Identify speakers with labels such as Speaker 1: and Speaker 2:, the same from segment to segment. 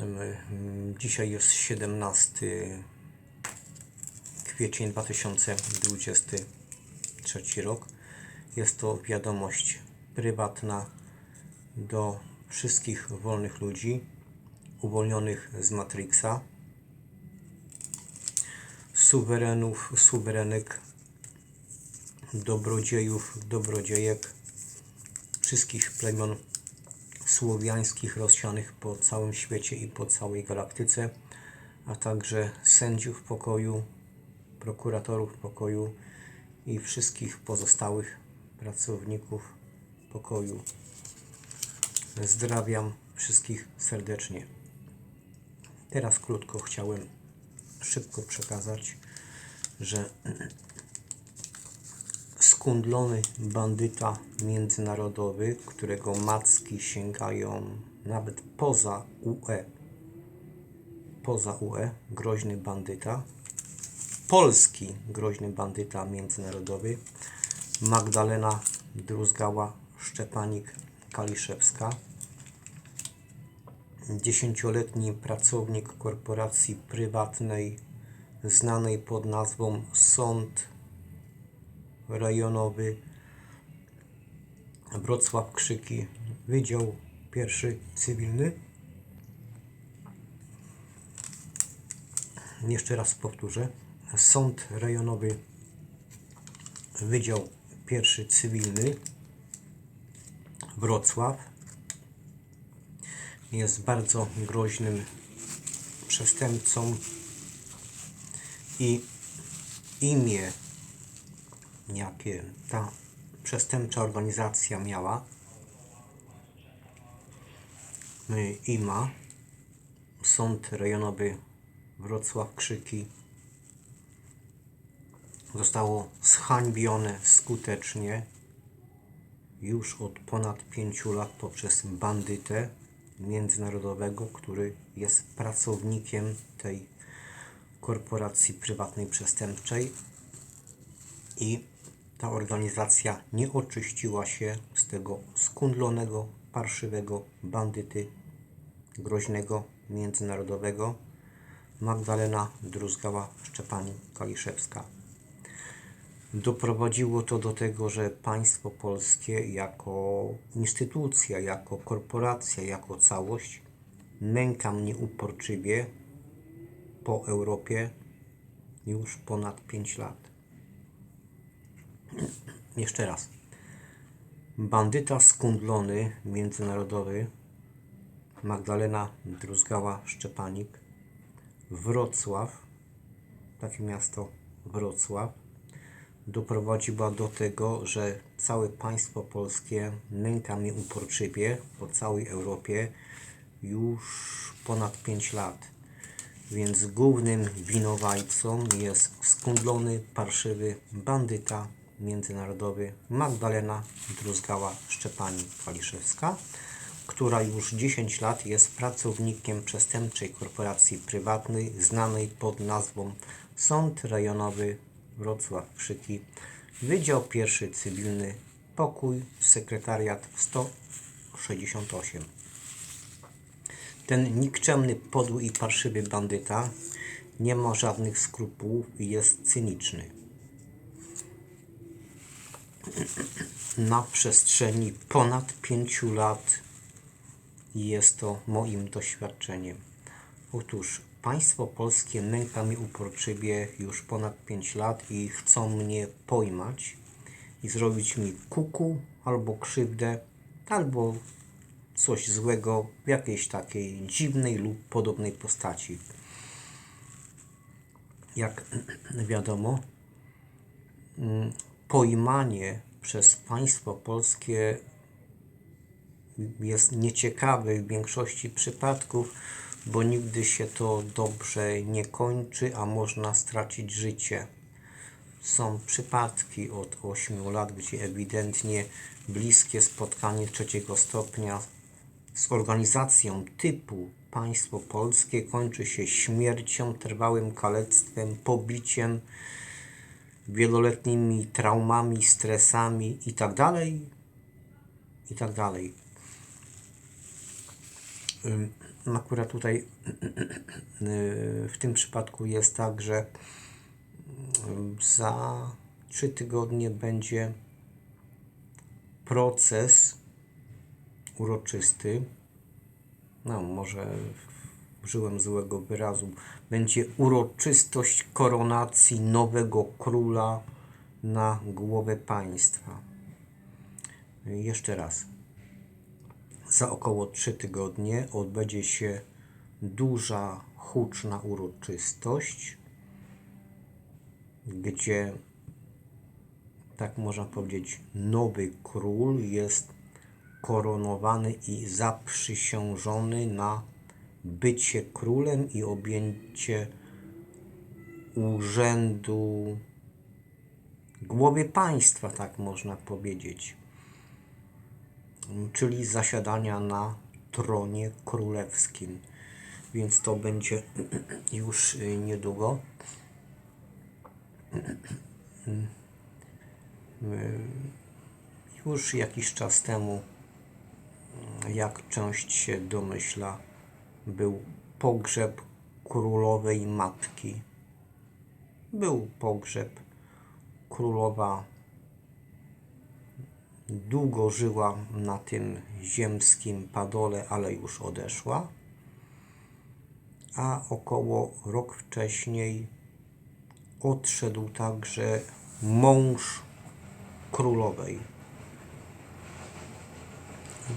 Speaker 1: Ym, Dzisiaj jest 17 kwiecień 2023 rok. Jest to wiadomość prywatna do wszystkich wolnych ludzi uwolnionych z Matrixa, suwerenów, suwerenek, dobrodziejów, dobrodziejek, wszystkich plemion słowiańskich rozsianych po całym świecie i po całej galaktyce, a także sędziów pokoju, prokuratorów pokoju i wszystkich pozostałych pracowników pokoju. Zdrawiam wszystkich serdecznie. Teraz krótko chciałem szybko przekazać, że skundlony bandyta międzynarodowy, którego macki sięgają nawet poza UE, poza UE, groźny bandyta, polski groźny bandyta międzynarodowy, Magdalena Druzgała Szczepanik Kaliszewska, dziesięcioletni pracownik korporacji prywatnej znanej pod nazwą Sąd Rejonowy Wrocław Krzyki, Wydział Pierwszy Cywilny. Jeszcze raz powtórzę. Sąd Rejonowy Wydział Pierwszy Cywilny Wrocław jest bardzo groźnym przestępcą i imię, jakie ta przestępcza organizacja miała. Y, i ma Sąd Rejonowy Wrocław Krzyki. Zostało zhańbione skutecznie już od ponad pięciu lat poprzez bandytę międzynarodowego, który jest pracownikiem tej korporacji prywatnej przestępczej. I ta organizacja nie oczyściła się z tego skundlonego, parszywego bandyty groźnego międzynarodowego Magdalena Druzgała Szczepanik Kaliszewska. Doprowadziło to do tego, że państwo polskie jako instytucja, jako korporacja, jako całość nęka mnie uporczywie po Europie już ponad 5 lat. Jeszcze raz. Bandyta skundlony międzynarodowy Magdalena Druzgała Szczepanik Wrocław, takie miasto Wrocław, doprowadziła do tego, że całe państwo polskie nęka mnie uporczywie po całej Europie już ponad 5 lat. Więc głównym winowajcą jest skundlony, parszywy bandyta międzynarodowy Magdalena Druzgała Szczepanik Kaliszewska, która już 10 lat jest pracownikiem przestępczej korporacji prywatnej znanej pod nazwą Sąd Rejonowy Wrocław Krzyki, Wydział Pierwszy Cywilny, Pokój, Sekretariat 168. Ten nikczemny, podły i parszywy bandyta nie ma żadnych skrupułów i jest cyniczny. Na przestrzeni ponad pięciu lat jest to moim doświadczeniem. Otóż państwo polskie nęka mnie uporczywie już ponad 5 lat i chcą mnie pojmać i zrobić mi kuku albo krzywdę, albo coś złego w jakiejś takiej dziwnej lub podobnej postaci. Jak wiadomo, mm, pojmanie przez państwo polskie jest nieciekawe w większości przypadków, bo nigdy się to dobrze nie kończy, a można stracić życie. Są przypadki od 8 lat, gdzie ewidentnie bliskie spotkanie trzeciego stopnia z organizacją typu państwo polskie kończy się śmiercią, trwałym kalectwem, pobiciem, wieloletnimi traumami, stresami itd. itd. Ym, akurat tutaj y, w tym przypadku jest tak, że za trzy tygodnie będzie proces uroczysty. No, może użyłem złego wyrazu. Będzie uroczystość koronacji nowego króla na głowę państwa. Jeszcze raz. Za około 3 tygodnie odbędzie się duża, huczna uroczystość, gdzie, tak można powiedzieć, nowy król jest koronowany i zaprzysiężony na bycie królem i objęcie urzędu głowy państwa, tak można powiedzieć czyli zasiadania na tronie królewskim. Więc to będzie już y, niedługo. Y, Już jakiś czas temu, jak część się domyśla, był pogrzeb królowej matki. Był pogrzeb. Królowa długo żyła na tym ziemskim padole, ale już odeszła. A około rok wcześniej odszedł także mąż królowej.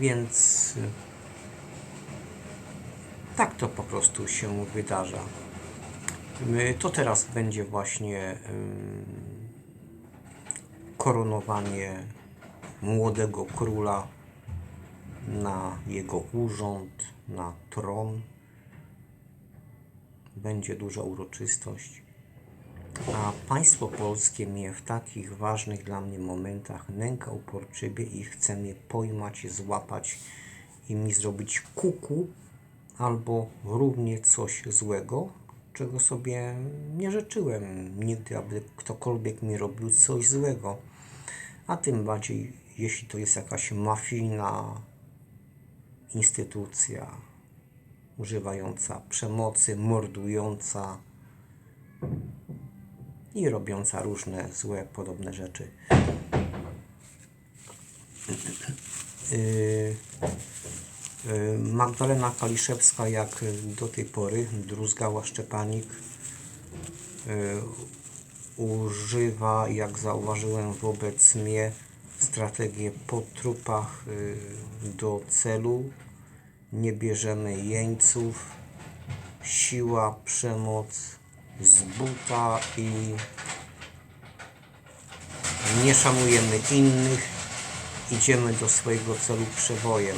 Speaker 1: Więc tak to po prostu się wydarza. To teraz będzie właśnie koronowanie młodego króla na jego urząd, na tron. Będzie duża uroczystość. A państwo polskie mnie w takich ważnych dla mnie momentach nęka uporczywie i chce mnie pojmać, złapać i mi zrobić kuku albo równie coś złego, czego sobie nie życzyłem nigdy, aby ktokolwiek mi robił coś złego. A tym bardziej, jeśli to jest jakaś mafijna instytucja używająca przemocy, mordująca i robiąca różne złe, podobne rzeczy. Yy, Magdalena Kaliszewska, jak do tej pory, druzgała Szczepanik, yy, używa, jak zauważyłem wobec mnie, strategię po trupach yy, do celu. Nie bierzemy jeńców, siła, przemoc z buta i nie szanujemy innych, idziemy do swojego celu przebojem.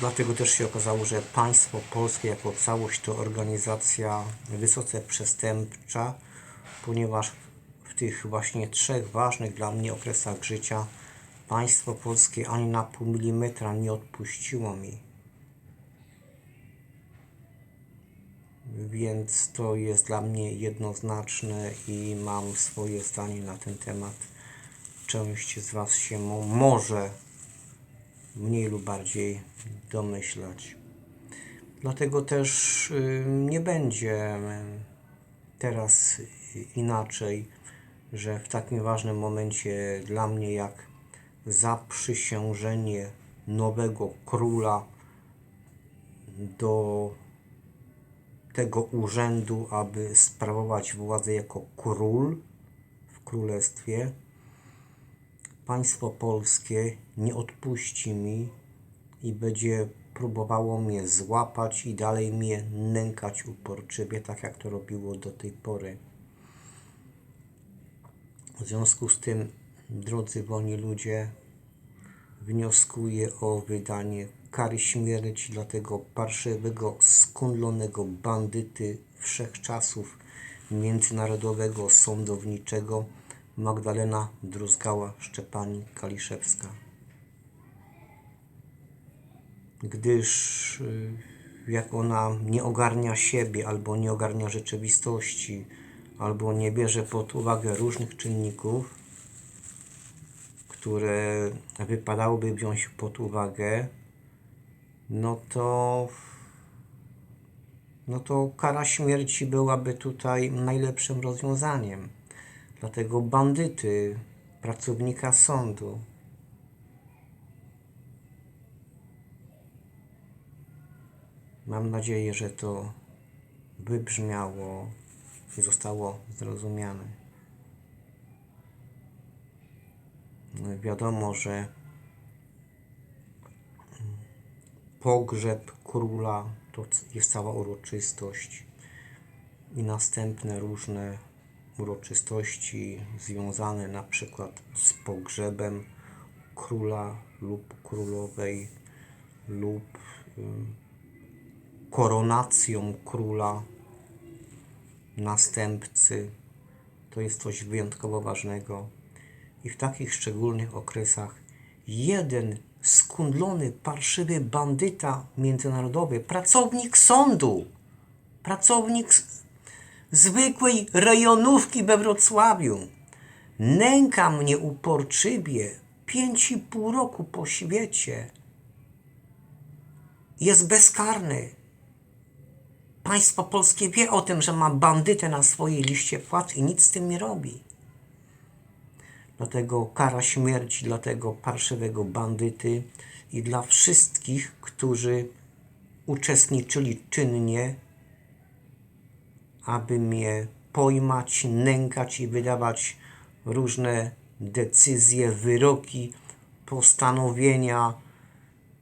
Speaker 1: Dlatego też się okazało, że państwo polskie jako całość to organizacja wysoce przestępcza, ponieważ w tych właśnie trzech ważnych dla mnie okresach życia państwo polskie ani na pół milimetra nie odpuściło mi. Więc to jest dla mnie jednoznaczne i mam swoje zdanie na ten temat. Część z Was się mo- może mniej lub bardziej domyślać. Dlatego też y, nie będzie teraz inaczej, że w takim ważnym momencie dla mnie jak zaprzysiężenie nowego króla do tego urzędu, aby sprawować władzę jako król w królestwie, państwo polskie nie odpuści mi i będzie próbowało mnie złapać i dalej mnie nękać uporczywie, tak jak to robiło do tej pory. W związku z tym, drodzy wolni ludzie, wnioskuję o wydanie kary śmierci dla tego parszywego, skundlonego bandyty wszechczasów międzynarodowego sądowniczego Magdalena Druzgała-Szczepanik-Kaliszewska. Gdyż y, jak ona nie ogarnia siebie, albo nie ogarnia rzeczywistości, albo nie bierze pod uwagę różnych czynników, które wypadałoby wziąć pod uwagę, no to no to kara śmierci byłaby tutaj najlepszym rozwiązaniem. Dlatego bandyty, pracownika sądu, mam nadzieję, że to wybrzmiało i zostało zrozumiane. No Wiadomo, że pogrzeb króla to jest cała uroczystość i następne różne uroczystości związane na przykład z pogrzebem króla lub królowej lub koronacją króla następcy. To jest coś wyjątkowo ważnego. I w takich szczególnych okresach jeden skundlony, parszywy bandyta międzynarodowy, pracownik sądu, pracownik zwykłej rejonówki we Wrocławiu, nęka mnie uporczywie pięć i pół roku po świecie, jest bezkarny. Państwo polskie wie o tym, że ma bandytę na swojej liście płac i nic z tym nie robi. Dlatego kara śmierci dla tego parszywego bandyty i dla wszystkich, którzy uczestniczyli czynnie, aby mnie pojmać, nękać i wydawać różne decyzje, wyroki, postanowienia,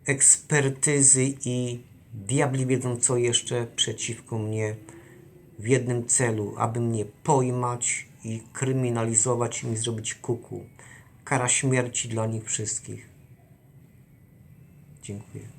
Speaker 1: ekspertyzy i diabli wiedzą co jeszcze przeciwko mnie w jednym celu, aby mnie pojmać i kryminalizować i mi zrobić kuku. Kara śmierci dla nich wszystkich. Dziękuję.